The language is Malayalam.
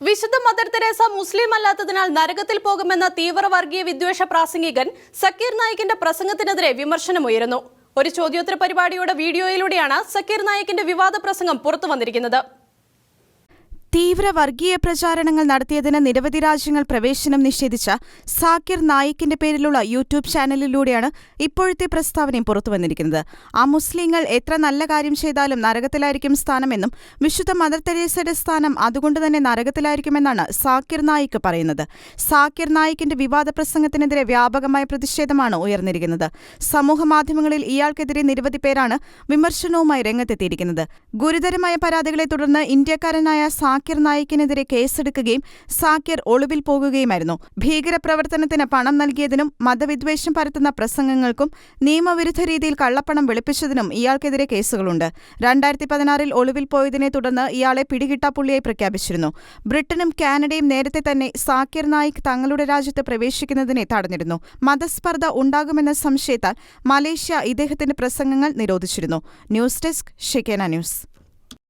വിശുദ്ധ മദർ തെരേസ മുസ്ലിം അല്ലാത്തതിനാൽ നരകത്തിൽ പോകുമെന്ന തീവ്ര വർഗീയ വിദ്വേഷ പ്രാസംഗികൻ സക്കീർ നായിക്കിന്റെ പ്രസംഗത്തിനെതിരെ വിമർശനമുയരുന്നു ഒരു ചോദ്യോത്തര പരിപാടിയുടെ വീഡിയോയിലൂടെയാണ് സക്കീർ നായിക്കിന്റെ വിവാദ പ്രസംഗം പുറത്തു വന്നിരിക്കുന്നത്. തീവ്ര വർഗീയ പ്രചാരണങ്ങൾ നടത്തിയതിന് നിരവധി രാജ്യങ്ങൾ പ്രവേശനം നിഷേധിച്ച സാക്കിർ നായിക്കിന്റെ പേരിലുള്ള യൂട്യൂബ് ചാനലിലൂടെയാണ് ഇപ്പോഴത്തെ പ്രസ്താവനയും പുറത്തുവന്നിരിക്കുന്നത് ആ മുസ്ലിങ്ങൾ എത്ര നല്ല കാര്യം ചെയ്താലും നരകത്തിലായിരിക്കും സ്ഥാനമെന്നും വിശുദ്ധ മദർ തെരേസയുടെ സ്ഥാനം അതുകൊണ്ട് തന്നെ നരകത്തിലായിരിക്കുമെന്നാണ് സാക്കിർ നായിക്ക് പറയുന്നത്. സാക്കിർ നായിക്കിന്റെ വിവാദ പ്രസംഗത്തിനെതിരെ വ്യാപകമായ പ്രതിഷേധമാണ് ഉയർന്നിരിക്കുന്നത്. സമൂഹമാധ്യമങ്ങളിൽ ഇയാൾക്കെതിരെ നിരവധി പേരാണ് വിമർശനവുമായി രംഗത്തെത്തിയിരിക്കുന്നത്. ഗുരുതരമായ പരാതികളെ തുടർന്ന് ഇന്ത്യക്കാരനായ സാക്കിർ നായിക്കിനെതിരെ കേസെടുക്കുകയും സാക്കിർ ഒളിവിൽ പോകുകയുമായിരുന്നു. ഭീകരപ്രവർത്തനത്തിന് പണം നൽകിയതിനും മതവിദ്വേഷം പരത്തുന്ന പ്രസംഗങ്ങൾക്കും നിയമവിരുദ്ധ രീതിയിൽ കള്ളപ്പണം വെളുപ്പിച്ചതിനും ഇയാൾക്കെതിരെ കേസുകളുണ്ട്. രണ്ടായിരത്തി പതിനാറിൽ ഒളിവിൽ പോയതിനെ തുടർന്ന് ഇയാളെ പിടികിട്ടാപ്പുള്ളിയായി പ്രഖ്യാപിച്ചിരുന്നു. ബ്രിട്ടനും കാനഡയും നേരത്തെ തന്നെ സാക്കിർ നായിക് തങ്ങളുടെ രാജ്യത്ത് പ്രവേശിക്കുന്നതിനെ തടഞ്ഞിരുന്നു. മതസ്പർദ്ധ ഉണ്ടാകുമെന്ന സംശയത്താൽ മലേഷ്യ ഇദ്ദേഹത്തിന്റെ പ്രസംഗങ്ങൾ നിരോധിച്ചിരുന്നു. ന്യൂസ് ഡെസ്ക് ഷെക്കേന ന്യൂസ്.